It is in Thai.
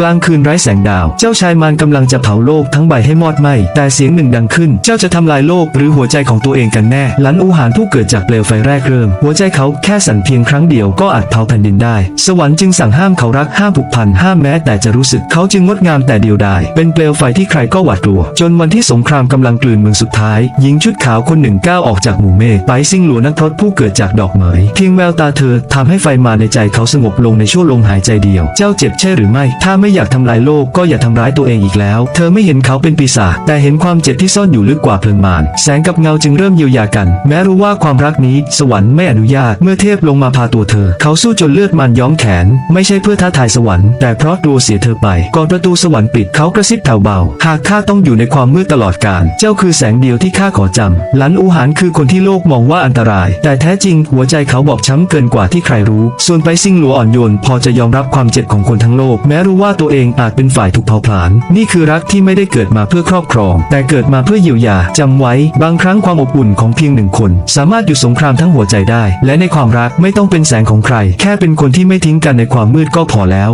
กลางคืนไร้แสงดาว เจ้าชายมารกำลังจะเผาโลกทั้งใบให้มอดไหม้แต่เสียงหนึ่งดังขึ้น เจ้าจะทำลายโลกหรือหัวใจของตัวเองกันแน่หลันอูหานผู้เกิดจากเปลวไฟแรกเริ่ม หัวใจเขาแค่สั่นเพียงครั้งเดียวก็อาจเผาแผ่นดินได้ สวรรค์จึงสั่งห้ามเขารักห้ามผูกพันห้ามแม้แต่จะรู้สึกเขาจึงงดงามแต่เดียวดายเป็นเปลวไฟที่ใครก็หวาดกลัว จนวันที่สงครามกำลังกลืนเมืองสุดท้าย หญิงชุดขาวคนหนึ่งก้าวออกจากหมู่เมฆไปซิ่งหลัวนักพรตผู้เกิดจากดอกเหมยเพียงแววตาเธอทำให้ไฟมาในใจเขาสงบลงในช่วงลมหายใจเดียว เจ้าเจ็บใช่หรือไม่ ถ้าไม่อยากทำลายโลกก็อย่าทำร้ายตัวเองอีกแล้ว เธอไม่เห็นเขาเป็นปีศาจแต่เห็นความเจ็บที่ซ่อนอยู่ลึกกว่าเพลิงมารแสงกับเงาจึงเริ่มเยียวยากัน แม้รู้ว่าความรักนี้สวรรค์ไม่อนุญาต เมื่อเทพลงมาพาตัวเธอ เขาสู้จนเลือดมันย้อมแขน ไม่ใช่เพื่อท้าทายสวรรค์แต่เพราะกลัวเสียเธอไปก่อนประตูสวรรค์ปิดเขากระซิบแผ่วเบา หากข้าต้องอยู่ในความมืดตลอดกาลเจ้าคือแสงเดียวที่ข้าขอจำหลันอูหานคือคนที่โลกมองว่าอันตราย แต่แท้จริงหัวใจเขาบอบช้ำเกินกว่าที่ใครรู้ ส่วนไปซิงหลัวอ่อนโยนพอจะยอมรับความเจ็บของคนทั้งโลก แม้รู้ว่าตัวเองอาจเป็นฝ่ายถูกเผาผลาญนี่คือรักที่ไม่ได้เกิดมาเพื่อครอบครอง แต่เกิดมาเพื่อเยียวยาจำไว้ บางครั้งความอบอุ่นของเพียงหนึ่งคน สามารถหยุดสงครามทั้งหัวใจได้ และในความรักไม่ต้องเป็นแสงของใคร แค่เป็นคนที่ไม่ทิ้งกันในความมืดก็พอแล้ว